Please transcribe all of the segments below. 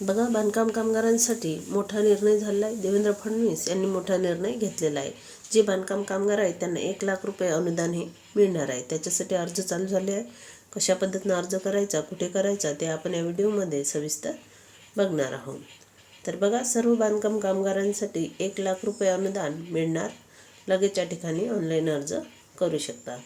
बघा बांधकाम कामगारांसाठी मोठा निर्णय झाला आहे देवेंद्र फडणवीस यांनी मोठा निर्णय घेतलेला आहे. जे बांधकाम कामगार आहेत त्यांना एक लाख रुपये अनुदान हे मिळणार आहे. त्याच्यासाठी अर्ज चालू झाले आहे. कशा पद्धतीनं अर्ज करायचा कुठे करायचा ते आपण या व्हिडिओमध्ये सविस्तर बघणार आहोत. तर बघा सर्व बांधकाम कामगारांसाठी एक लाख रुपये अनुदान मिळणार. लगेच या ठिकाणी ऑनलाईन अर्ज करू शकता.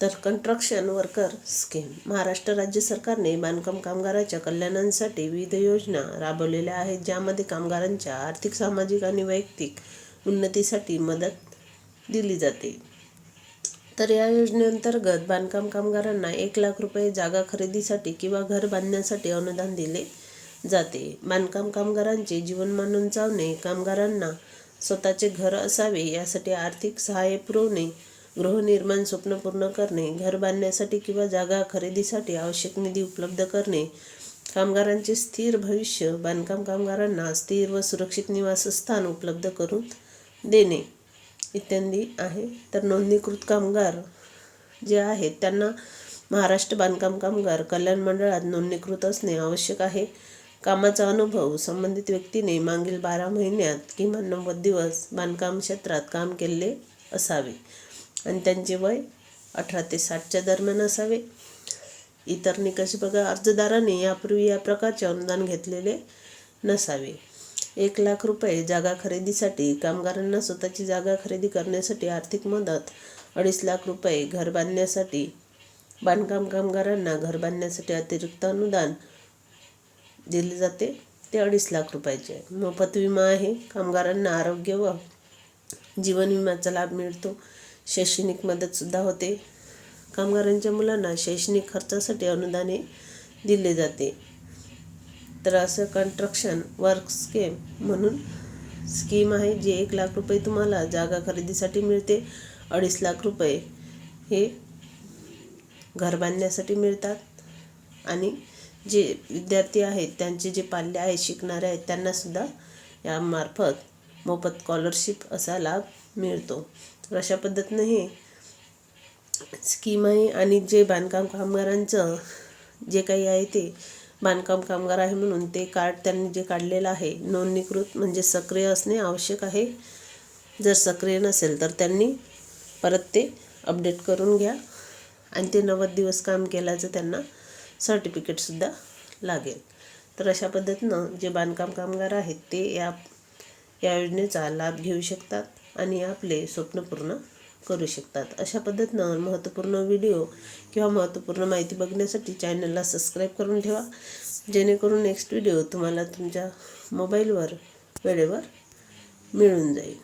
तर कन्स्ट्रक्शन वर्कर स्कीम महाराष्ट्र राज्य सरकारने बांधकाम कामगाराच्या कल्याणांसाठी विविध योजना राबवलेल्या आहेत ज्यामध्ये कामगारांच्या आर्थिक सामाजिक आणि वैयक्तिक उन्नतीसाठी मदत दिली जाते. तर या योजनेअंतर्गत बांधकाम कामगारांना एक लाख रुपये जागा खरेदीसाठी किंवा घर बांधण्यासाठी अनुदान दिले जाते. बांधकाम कामगारांचे जीवनमान उंचावणे कामगारांना स्वतःचे घर असावे यासाठी आर्थिक सहाय्य पुरवणे गृहनिर्माण स्वप्न पूर्ण करणे घर बांधण्यासाठी किंवा जागा खरेदीसाठी आवश्यक निधी उपलब्ध करणे कामगारांचे स्थिर भविष्य बांधकाम कामगारांना स्थिर व सुरक्षित निवासस्थान उपलब्ध करून देणे इत्यादी आहे. तर नोंदणीकृत कामगार जे आहेत त्यांना महाराष्ट्र बांधकाम कामगार कल्याण मंडळात नोंदणीकृत असणे आवश्यक आहे. कामाचा अनुभव संबंधित व्यक्तीने मागील बारा महिन्यात किमान नव्वद दिवस बांधकाम क्षेत्रात काम केले असावे. आणि त्यांचे वय अठरा ते साठच्या दरम्यान असावे. इतर निकष बघा अर्जदाराने यापूर्वी या प्रकारचे अनुदान घेतलेले नसावे. एक लाख रुपये जागा खरेदीसाठी कामगारांना स्वतःची जागा खरेदी करण्यासाठी आर्थिक मदत अडीच लाख रुपये घर बांधण्यासाठी बांधकाम कामगारांना घर बांधण्यासाठी अतिरिक्त अनुदान दिले जाते ते अडीच लाख रुपयाचे. आहे मोफत विमा आहे कामगारांना आरोग्य व जीवन विम्याचा लाभ मिळतो. शैक्षणिक मदतसुद्धा होते. कामगारांच्या मुलांना शैक्षणिक खर्चासाठी अनुदाने दिले जाते. तर असं कन्स्ट्रक्शन वर्क स्कीम म्हणून स्कीम आहे जी एक लाख रुपये तुम्हाला जागा खरेदीसाठी मिळते. अडीच लाख रुपये हे घर बांधण्यासाठी मिळतात. आणि जे विद्यार्थी आहेत त्यांचे जे पाल्य आहेत शिकणारे आहेत त्यांनासुद्धा यामार्फत मोफत स्कॉलरशिप असा लाभ मिळतो. तर अशा पद्धतीनं हे स्कीम आहे आणि जे बांधकाम कामगारांचं जे काही आहे ते बांधकाम कामगार आहे म्हणून ते कार्ड त्यांनी जे काढलेलं आहे नोंदणीकृत म्हणजे सक्रिय असणे आवश्यक आहे. जर सक्रिय नसेल तर त्यांनी परत ते अपडेट करून घ्या आणि ते नव्वद दिवस काम केल्याचं त्यांना सर्टिफिकेटसुद्धा लागेल. तर अशा पद्धतीनं जे बांधकाम कामगार आहेत ते या या योजनेचा लाभ घेऊ शकतात आणि आपले स्वप्न पूर्ण करू शकतात. अशा पद्धतीनं महत्त्वपूर्ण व्हिडिओ किंवा महत्त्वपूर्ण माहिती बघण्यासाठी चॅनलला सबस्क्राईब करून ठेवा. जेणेकरून नेक्स्ट व्हिडिओ तुम्हाला तुमच्या मोबाईलवर वेळेवर मिळून जाईल.